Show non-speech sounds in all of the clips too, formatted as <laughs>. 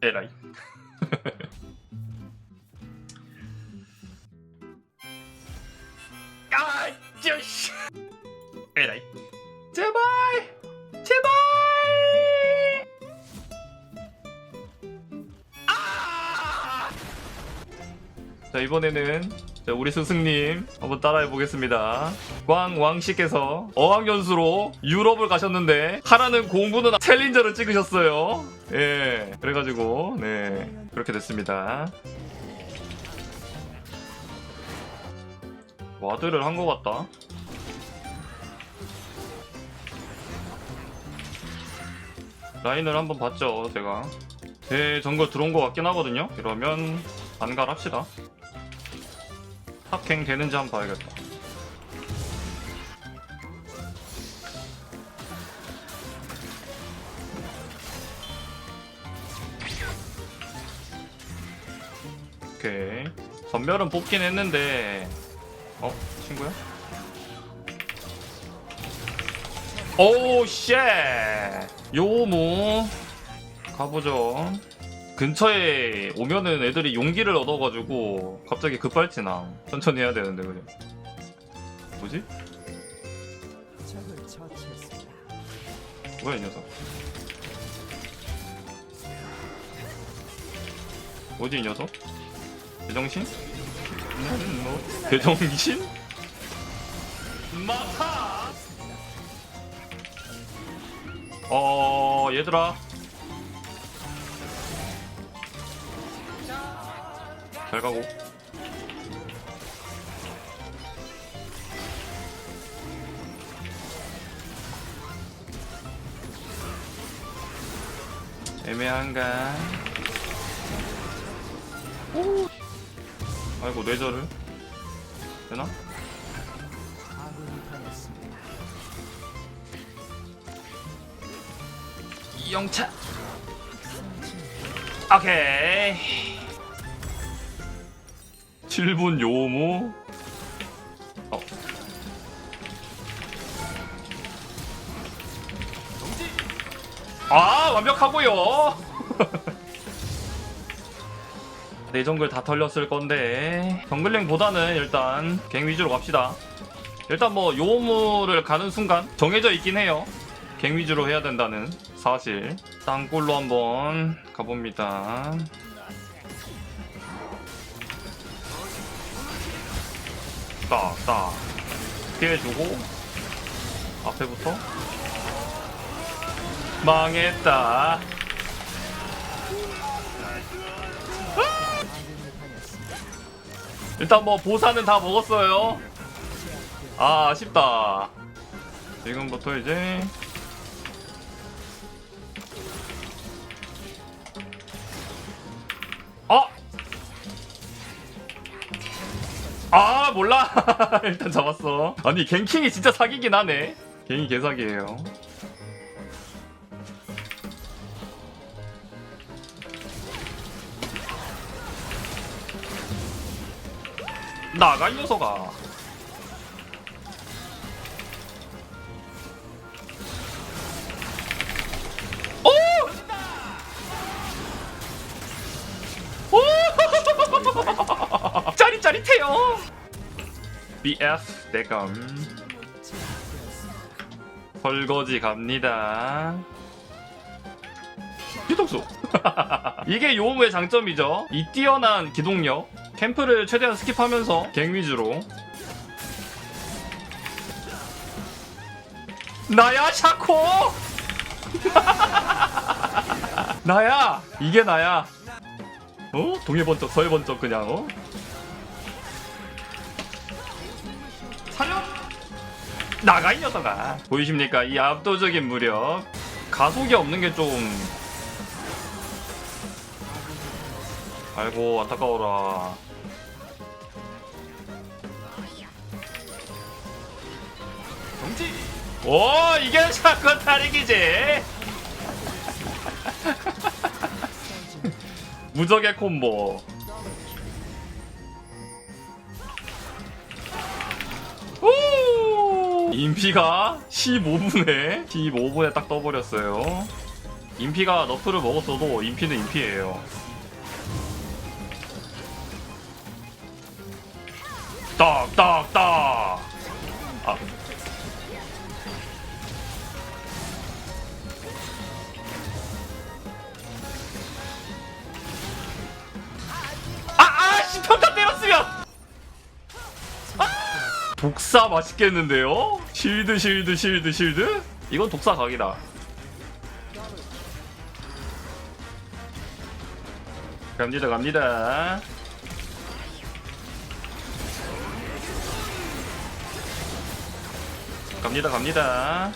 에라이. 아, 쩌씨. 에라이. 제발, 제발. 아! 자 이번에는 자, 우리 스승님 한번 따라해 보겠습니다. 광왕씨께서 어학연수로 유럽을 가셨는데 하라는 공부는 챌린저를 찍으셨어요. 예, 그래가지고 네 그렇게 됐습니다. 와드를 한 것 같다. 라인을 한번 봤죠, 제가. 제 정글 들어온 것 같긴 하거든요. 이러면 반갈합시다. 합행 되는지 한번 봐야겠다. 오케이. 전멸은 뽑긴 했는데, 어, 친구야? 오우, 쉣! 요모. 가보죠. 근처에 오면은 애들이 용기를 얻어가지고 갑자기 급발진함. 천천히 해야 되는데, 그죠? 뭐지? 뭐야, 이 녀석. 뭐지, 이 녀석? 제정신? 음, 뭐, 제정신? 마타! 어, 얘들아. 잘 가고. 애매한가? 오. 아이고 뇌절을 되나? 영차. 오케이. 7분 요무. 어. 아 완벽하고요. <laughs> 내 정글 다 털렸을 건데 정글링보다는 일단 갱 위주로 갑시다. 일단 뭐 요무를 가는 순간 정해져 있긴 해요. 갱 위주로 해야 된다는 사실. 땅굴로 한번 가봅니다. 딱, 딱. 피해주고, 앞에부터. 망했다. 일단 뭐 보사는 다 먹었어요. 아, 아쉽다. 지금부터 이제 어? 아 몰라. <laughs> 일단 잡았어. 아니 갱킹이 진짜 사기긴 하네. 갱이 개사기예요. 나가 이 녀석아. 오! 오! <laughs> 짜릿짜릿해요. BF 대감 설거지 갑니다. 기동수. <laughs> 이게 요무의 장점이죠. 이 뛰어난 기동력. 캠프를 최대한 스킵하면서 갱 위주로. 나야 샤코. <laughs> 나야 이게 나야 어 동해 번쩍 서해 번쩍 그냥 어 나가 이 녀석아. 보이십니까? 이 압도적인 무력. 가속이 없는 게 좀. 아이고 안타까워라. 정지! 오 이게 샷건 타릭이지. <laughs> 무적의 콤보 인피가 15분에 15분에 딱 떠버렸어요 인피가 너프를 먹었어도 인피는 인피예요. 딱딱딱. 독사 맛있겠는데요? 실드 실드 실드 실드? 이건 독사 각이다. 갑니다 갑니다. 갑니다 갑니다.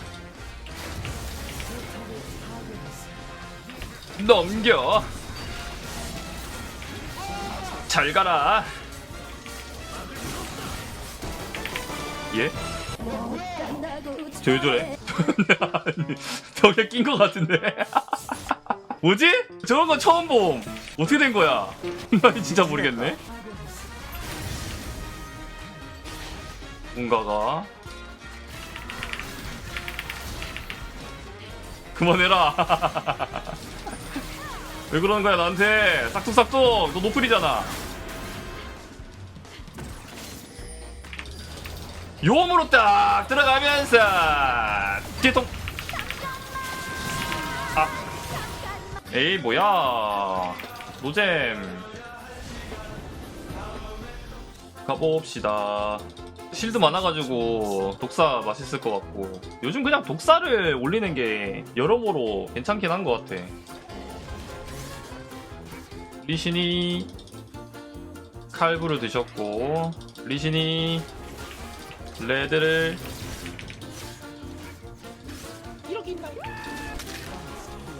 넘겨. 잘 가라. 예? 저 저래? 벽에 낀 것 같은데. <laughs> 뭐지? 저런 건 처음 봄. 어떻게 된 거야? 나 <laughs> 진짜 모르겠네. 뭔가가 그만해라. <laughs> 왜 그러는 거야 나한테? 싹둑싹둑. 너 노플이잖아. 요음으로 딱 들어가면서 뒤통. 아. 에이 뭐야. 노잼. 가봅시다. 실드 많아가지고 독사 맛있을 것 같고. 요즘 그냥 독사를 올리는 게 여러모로 괜찮긴 한 것 같아. 리신이 칼부를 드셨고 리신이 레드를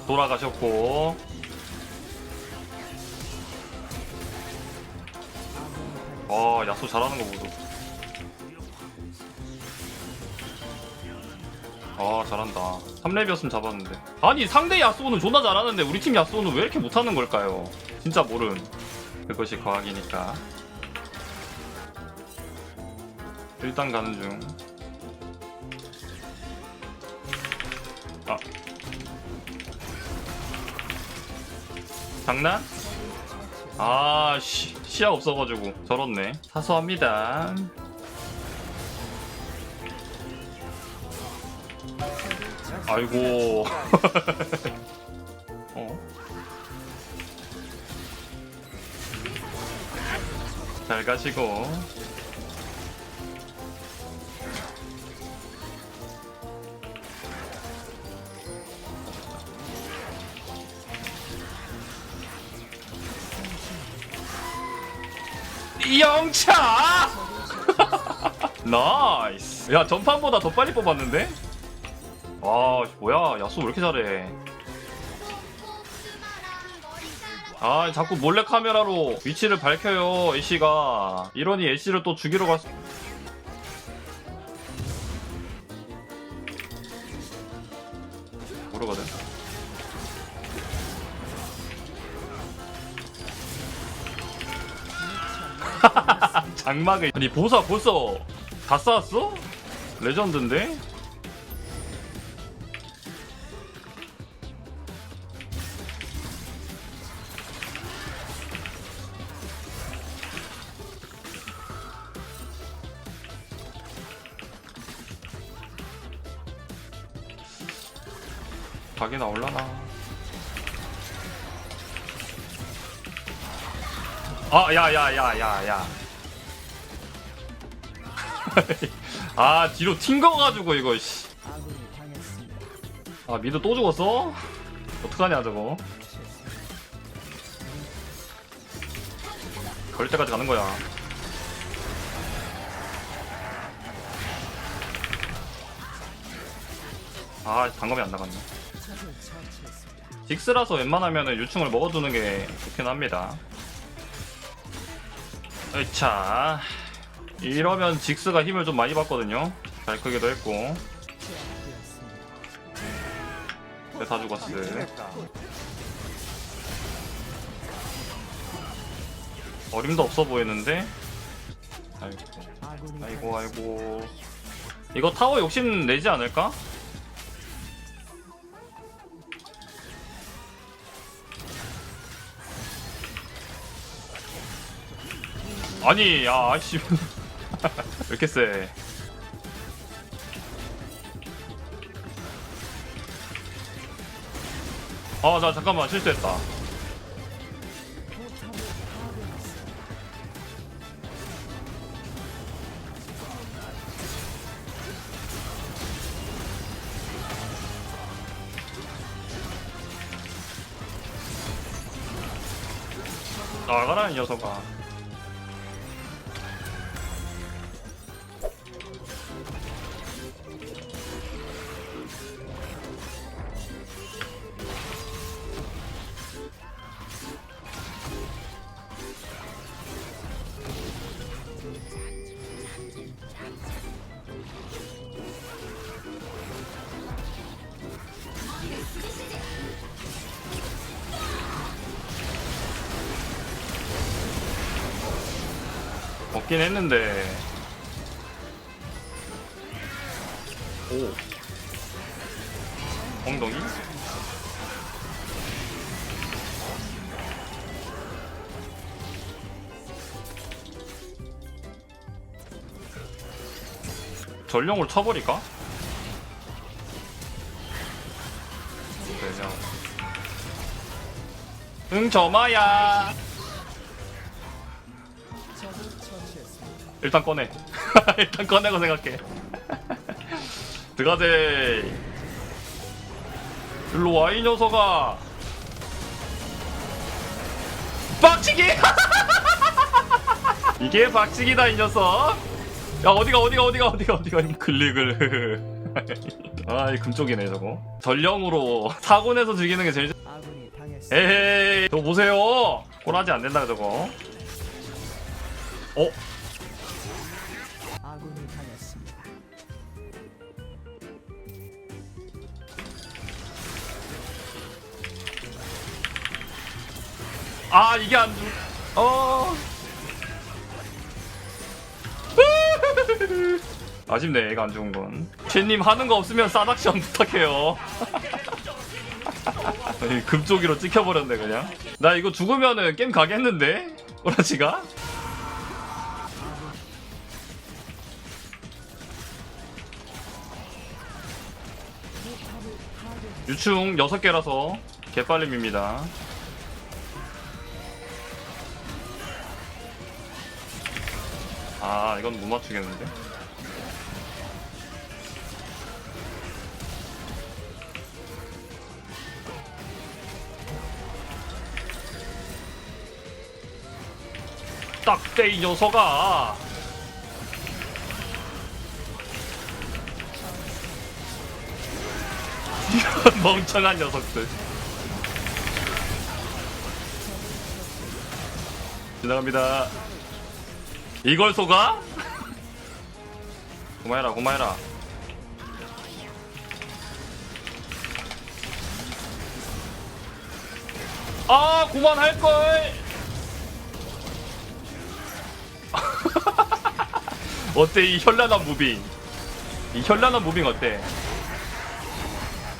돌아가셨고. 아 야수 잘하는 거 보소. 아 잘한다. 3렙이었으면 잡았는데. 아니 상대 야수는 존나 잘하는데 우리 팀 야수는 왜 이렇게 못하는 걸까요? 진짜 모름. 그것이 과학이니까 일단 가는 중. 아. 장난? 아, 씨, 시야 없어가지고 저렇네. 사소합니다. 아이고. <laughs> 어? 잘 가시고. 영차! <laughs> 나이스. 야, 전판보다 더 빨리 뽑았는데? 와, 뭐야. 야수 왜 이렇게 잘해. 아, 자꾸 몰래 카메라로 위치를 밝혀요, 애쉬가. 이러니 애쉬를 또 죽이러 갔... 모 장막을 아니 보사 벌써 다 쌓았어? 레전드인데? 아, 야, 야, 야, 야, 야. <laughs> 아, 뒤로 튕겨가지고, 이거, 씨. 아, 미드 또 죽었어? 어떡하냐, 저거. 걸 때까지 가는 거야. 아, 방금이 안 나갔네. 직스라서 웬만하면 유충을 먹어두는 게 좋긴 합니다. 으차. 이러면 직스가 힘을 좀 많이 받거든요. 잘 크기도 했고. 네, 다 죽었어. 어림도 없어 보이는데? 아이고, 아이고. 이거 타워 욕심 내지 않을까? 아니 야 아이씨 <laughs> 왜 이렇게 세 아, 나 잠깐만 실수했다. 나가라 이 녀석아. 먹긴 했는데. 오. 엉덩이? 전령으로 쳐버릴까? 전령. 응, 저마야. 일단 꺼내. <laughs> 일단 꺼내고 생각해. <laughs> 들어가세. 일로 와, 이 녀석아. 빡치기! <laughs> 이게 박치기다, 이 녀석. 야, 어디가, 어디가, 어디가, 어디가, 어디가, 이 클릭을. 아, 이 금쪽이네, 저거. 전령으로 사고 내서 즐기는 게 제일. 에헤이, 저거 보세요. 꼬라지 안 된다, 저거. 어? 아 이게 안 죽. 어. <laughs> 아쉽네 얘가 안 죽은 건. 쟤님 하는 거 없으면 싸닥션 부탁해요. <laughs> 이 금쪽이로 찍혀버렸네 그냥. 나 이거 죽으면은 게임 가겠는데? 파괴했습니다. 유충 6개라서 개빨림입니다. 아 이건 못 맞추겠는데? 딱대 이 녀석아! <laughs> 이런 멍청한 녀석들. 지나갑니다. 이걸 속아? 고마해라, 고마해라. 아, 그만할걸! <laughs> 어때, 이 현란한 무빙? 이 현란한 무빙 어때?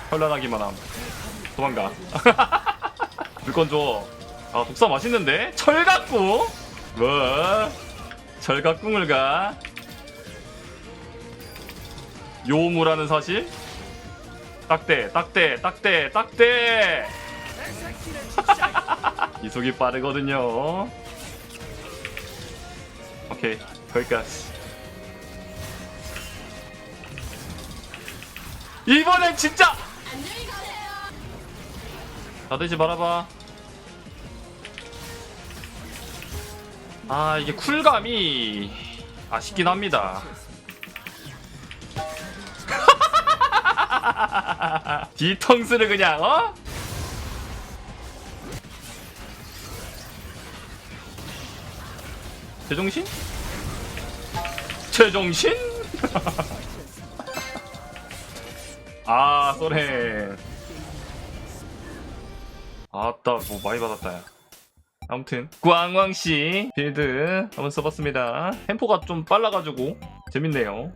현란하기만 함. 도망가. <laughs> 물건 줘. 아, 독사 맛있는데? 철갑궁? 뭐? 철갑궁을 가? 요무라는 사실? 딱대, 딱대, 딱대, 딱대! <laughs> 이속이 빠르거든요. 오케이, 거기까지. 이번엔 진짜! 다들지 말아봐. 아, 이게 쿨감이 아쉽긴 합니다. <laughs> 뒤통수를 그냥, 어? 제정신? 제정신? <laughs> 아, 쏘네. 아따 뭐 많이 받았다 야 아무튼 꽝왕씨 빌드 한번 써봤습니다. 템포가 좀 빨라가지고 재밌네요